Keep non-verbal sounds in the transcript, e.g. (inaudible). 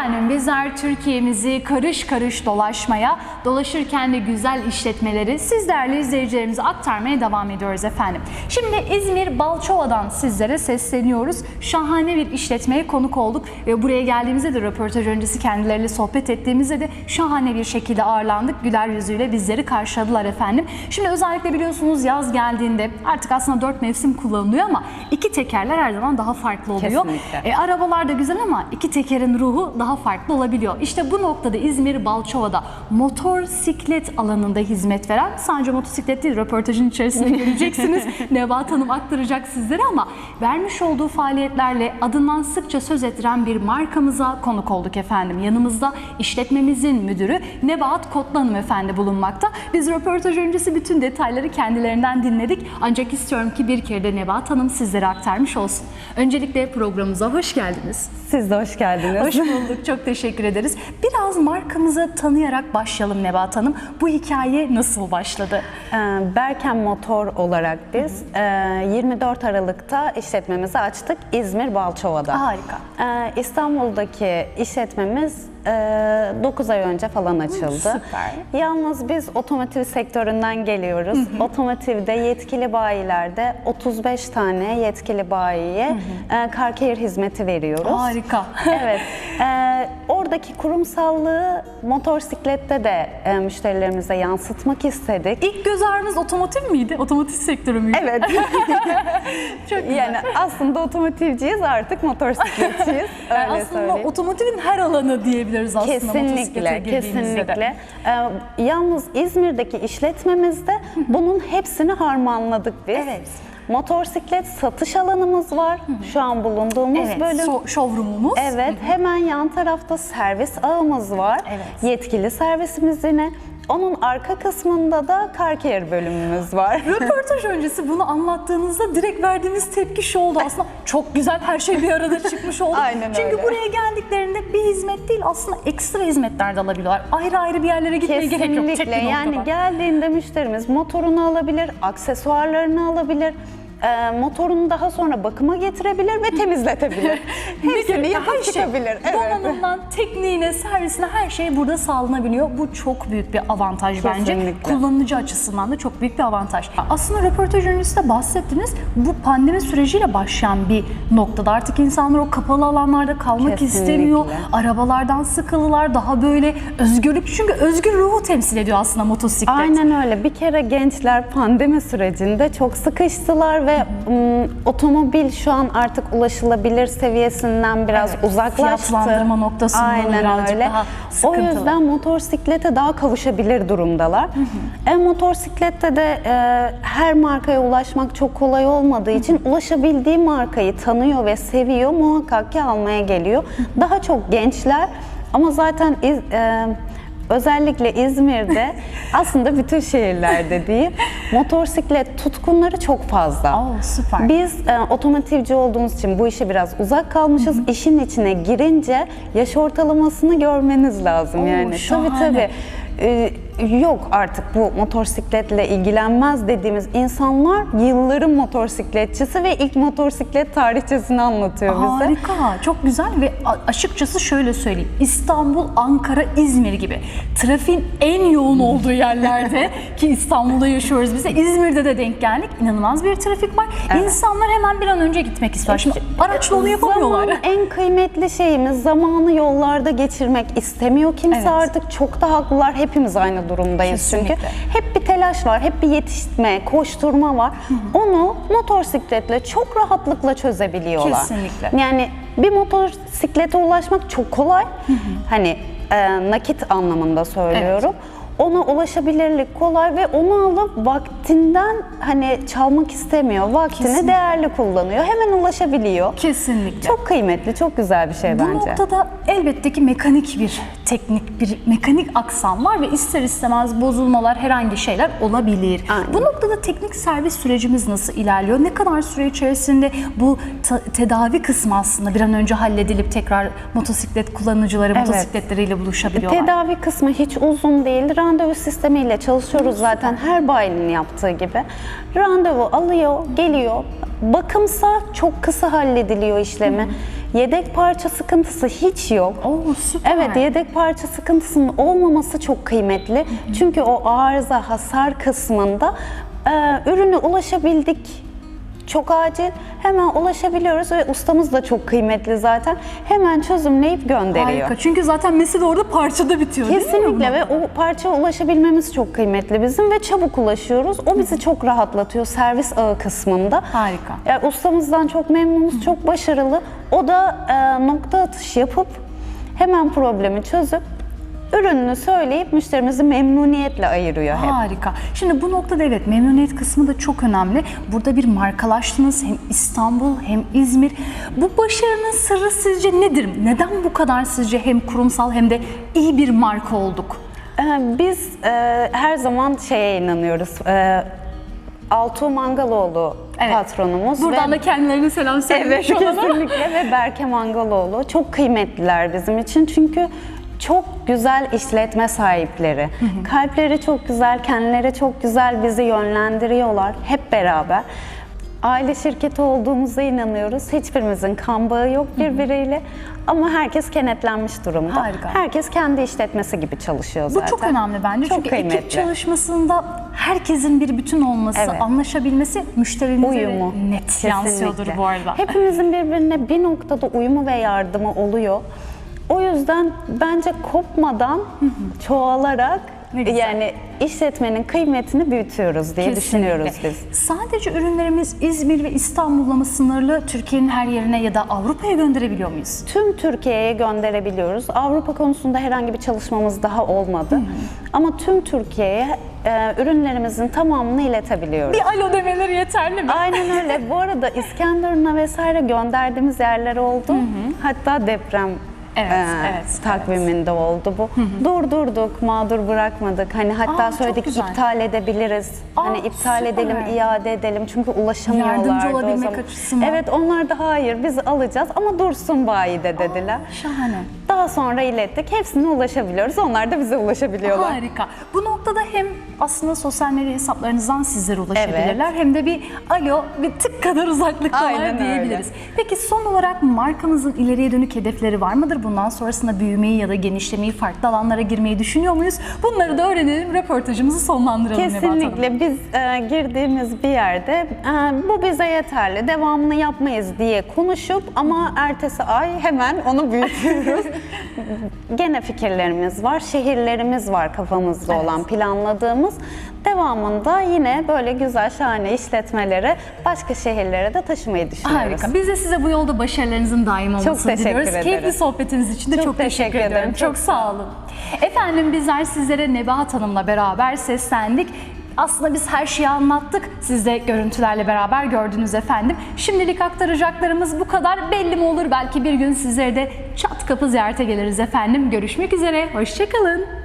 efendim bizler Türkiye'mizi karış karış dolaşmaya, dolaşırken de güzel işletmeleri siz değerli izleyicilerimize aktarmaya devam ediyoruz efendim. Şimdi İzmir Balçova'dan sizlere sesleniyoruz. Şahane bir işletmeye konuk olduk ve buraya geldiğimizde de röportaj öncesi kendileriyle sohbet ettiğimizde de şahane bir şekilde ağırlandık. Güler yüzüyle bizleri karşıladılar efendim. Şimdi özellikle biliyorsunuz yaz geldiğinde artık aslında dört mevsim kullanılıyor ama iki tekerler her zaman daha farklı oluyor. Kesinlikle. E, arabalar da güzel ama iki tekerin ruhu daha farklı olabiliyor. İşte bu noktada İzmir Balçova'da motosiklet alanında hizmet veren sadece motosiklet değil röportajın içerisinde göreceksiniz. (laughs) Nebahat Hanım aktaracak sizlere ama vermiş olduğu faaliyetlerle adından sıkça söz ettiren bir markamıza konuk olduk efendim. Yanımızda işletmemizin müdürü Nebahat Kotlu Hanım efendi bulunmakta. Biz röportaj öncesi bütün detayları kendilerinden dinledik. Ancak istiyorum ki bir kere de Nebahat Hanım sizlere aktarmış olsun. Öncelikle programımıza hoş geldiniz. Siz de hoş geldiniz. Hoş bulduk. Çok teşekkür ederiz. Biraz markamızı tanıyarak başlayalım Nebahat Hanım. Bu hikaye nasıl başladı? Ee, Berken Motor olarak biz e, 24 Aralık'ta işletmemizi açtık İzmir Balçova'da. Harika. Ee, İstanbul'daki işletmemiz 9 ay önce falan açıldı. süper. Yalnız biz otomotiv sektöründen geliyoruz. Otomotivde yetkili bayilerde 35 tane yetkili bayiye e, car care hizmeti veriyoruz. Harika. (laughs) evet. Ee, oradaki kurumsallığı motosiklette de e, müşterilerimize yansıtmak istedik. İlk göz ağrınız otomotiv miydi? Otomotiv sektörü müydü? Evet. (laughs) Çok güzel. yani aslında otomotivciyiz artık motosikletçiyiz. (laughs) Yani aslında söyleyeyim. otomotivin her alanı diyebiliriz aslında motosiklete Kesinlikle, kesinlikle. Ee, yalnız İzmir'deki işletmemizde bunun hepsini harmanladık biz. Evet. Motosiklet satış alanımız var. Şu an bulunduğumuz Evet, bölüm. so- showroom'umuz. Evet, hemen yan tarafta servis ağımız var. Evet. Yetkili servisimiz yine. Onun arka kısmında da care bölümümüz var. (laughs) Röportaj öncesi bunu anlattığınızda direkt verdiğimiz tepki şu oldu aslında çok güzel her şey bir arada çıkmış oldu. (laughs) Aynen Çünkü öyle. buraya geldiklerinde bir hizmet değil aslında ekstra hizmetler de alabiliyorlar. Ayrı ayrı bir yerlere gitmeye gerek yok. Kesinlikle. Yani noktada. geldiğinde müşterimiz motorunu alabilir, aksesuarlarını alabilir. E, motorunu daha sonra bakıma getirebilir ve temizletebilir. (laughs) Hepsini yapıp şey, çıkabilir. Evet. Donanımdan tekniğine, servisine her şey burada sağlanabiliyor. Bu çok büyük bir avantaj bence. Kesinlikle. Kullanıcı açısından da çok büyük bir avantaj. Aslında röportaj öncesinde bahsettiniz. Bu pandemi süreciyle başlayan bir noktada artık insanlar o kapalı alanlarda kalmak Kesinlikle. istemiyor. Arabalardan sıkıldılar. Daha böyle özgürlük. Çünkü özgür ruhu temsil ediyor aslında motosiklet. Aynen öyle. Bir kere gençler pandemi sürecinde çok sıkıştılar ve ım, otomobil şu an artık ulaşılabilir seviyesinden biraz Evet, uzaklaştı. fiyatlandırma noktasında Aynen öyle. daha o sıkıntılı. yüzden motosiklete daha kavuşabilir durumdalar. E, motosiklette de e, her markaya ulaşmak çok kolay olmadığı için ulaşabildiği markayı tanıyor ve seviyor. Muhakkak ki almaya geliyor. Daha çok gençler ama zaten iz- e, Özellikle İzmir'de (laughs) aslında bütün şehirlerde diyeyim motosiklet tutkunları çok fazla. Oo, süper. Biz e, otomotivci olduğumuz için bu işe biraz uzak kalmışız. İşin içine girince yaş ortalamasını görmeniz lazım Oo, yani. Tabii şahane. tabii. E, yok artık bu motosikletle ilgilenmez dediğimiz insanlar yılların motosikletçisi ve ilk motosiklet tarihçesini anlatıyor bize. Harika, çok güzel ve açıkçası şöyle söyleyeyim. İstanbul, Ankara, İzmir gibi trafiğin en yoğun olduğu yerlerde (laughs) ki İstanbul'da yaşıyoruz biz de İzmir'de de denk geldik. İnanılmaz bir trafik var. İnsanlar hemen bir an önce gitmek istiyor. Şimdi araçla onu yapamıyorlar. Zaman en kıymetli şeyimiz zamanı yollarda geçirmek istemiyor kimse Evet. artık. Çok da haklılar. Hepimiz aynı durumdayız çünkü. Kesinlikle. Hep bir telaş var, hep bir yetişme, koşturma var. Onu motosikletle çok rahatlıkla çözebiliyorlar. Kesinlikle. Yani bir motosiklete ulaşmak çok kolay. Hani e, nakit anlamında söylüyorum. Ona ulaşabilirlik kolay ve onu alıp vaktinden hani çalmak istemiyor. Vaktini Kesinlikle. değerli kullanıyor. Hemen ulaşabiliyor. Kesinlikle. Çok kıymetli, çok güzel bir şey Bu bence. noktada elbette ki mekanik bir teknik, bir mekanik aksam var ve ister istemez bozulmalar, herhangi şeyler olabilir. Aynen. Bu noktada teknik servis sürecimiz nasıl ilerliyor? Ne kadar süre içerisinde bu tedavi kısmı aslında bir an önce halledilip tekrar motosiklet kullanıcıları Evet. motosikletleriyle buluşabiliyorlar? Tedavi kısmı hiç uzun değil. Randevu sistemiyle çalışıyoruz zaten her bayinin yaptığı gibi. Randevu alıyor, geliyor. Bakımsa çok kısa hallediliyor işlemi. Yedek parça sıkıntısı hiç yok. Oo süper. Evet, yedek parça sıkıntısının olmaması çok kıymetli. Çünkü o arıza, hasar kısmında e, ürüne ulaşabildik. Çok acil. Hemen ulaşabiliyoruz ve ustamız da çok kıymetli zaten. Hemen çözümleyip gönderiyor. Harika. Çünkü zaten mesele orada parçada bitiyor? Kesinlikle ve o parçaya ulaşabilmemiz çok kıymetli bizim ve çabuk ulaşıyoruz. O bizi çok rahatlatıyor servis ağı kısmında. Harika. Yani ustamızdan çok memnunuz, çok başarılı. O da e, nokta atış yapıp hemen problemi çözüp ürününü söyleyip müşterimizi memnuniyetle ayırıyor hep. Harika. Şimdi bu noktada evet memnuniyet kısmı da çok önemli. Burada bir markalaştınız hem İstanbul hem İzmir. Bu başarının sırrı sizce nedir? Neden bu kadar sizce hem kurumsal hem de iyi bir marka olduk? Ee, Biz e, her zaman şeye inanıyoruz. E, Altuğ Mangaloğlu Evet. patronumuz. Buradan ve- da kendilerine selam Evet söylemiş olalım. kesinlikle ve Berke Mangaloğlu çok kıymetliler bizim için çünkü çok güzel işletme sahipleri. Kalpleri çok güzel, kendileri çok güzel bizi yönlendiriyorlar hep beraber. Aile şirketi olduğumuza inanıyoruz. Hiçbirimizin kan bağı yok birbiriyle ama herkes kenetlenmiş durumda. Harika. Herkes kendi işletmesi gibi çalışıyor Bu zaten. çok önemli bence. Çok Çünkü kıymetli. ekip çalışmasında herkesin bir bütün olması, Evet. anlaşabilmesi müşterinize uyumu. net yansıyordur Kesinlikle. bu arada. Hepimizin birbirine bir noktada uyumu ve yardımı oluyor. O yüzden bence kopmadan çoğalarak yani işletmenin kıymetini büyütüyoruz diye düşünüyoruz Kesinlikle. biz. Sadece ürünlerimiz İzmir ve İstanbul'la mı sınırlı? Türkiye'nin her yerine ya da Avrupa'ya gönderebiliyor muyuz? Tüm Türkiye'ye gönderebiliyoruz. Avrupa konusunda herhangi bir çalışmamız daha olmadı. Ama tüm Türkiye'ye e, ürünlerimizin tamamını iletebiliyoruz. Bir alo demeleri yeterli mi? Aynen öyle. Bu arada İskenderun'a vesaire gönderdiğimiz yerler oldu. Hatta deprem Evet, e, evet, takviminde oldu bu. Durdurduk, mağdur bırakmadık. Hani hatta Aa, söyledik iptal edebiliriz. Aa, hani iptal süper. edelim, iade edelim çünkü ulaşamıyorlardı Yardımcı o olabilmek zaman. açısından. Evet, onlar da hayır biz alacağız ama dursun bayide dediler. Şahane. Daha sonra ilettik. Hepsine ulaşabiliyoruz. Onlar da bize ulaşabiliyorlar. Harika. Bu noktada hem aslında sosyal medya hesaplarınızdan sizlere ulaşabilirler hem de bir alo bir tık kadar uzaklıktalar Aynen öyle. diyebiliriz. Peki son olarak markamızın ileriye dönük hedefleri var mıdır? Bundan sonrasında büyümeyi ya da genişlemeyi, farklı alanlara girmeyi düşünüyor muyuz? Bunları da öğrenelim, röportajımızı sonlandıralım. Kesinlikle biz e, girdiğimiz bir yerde e, bu bize yeterli, devamını yapmayız diye konuşup ama ertesi ay hemen onu büyütüyoruz. (laughs) Gene fikirlerimiz var, şehirlerimiz var kafamızda Evet. olan planladığımız. Devamında yine böyle güzel şahane işletmeleri başka şehirlere de taşımayı düşünüyoruz. Harika. Biz de size bu yolda başarılarınızın daim olmasını teşekkür diliyoruz. ederim. Keyifli sohbetiniz için de çok, Çok teşekkür, ederim. Çok, Çok sağ olun. Efendim bizler sizlere Nebahat Hanım'la beraber seslendik. Aslında biz her şeyi anlattık. Siz de görüntülerle beraber gördünüz efendim. Şimdilik aktaracaklarımız bu kadar. Belli mi olur belki bir gün sizlere de çat kapı ziyarete geliriz efendim. Görüşmek üzere. Hoşçakalın.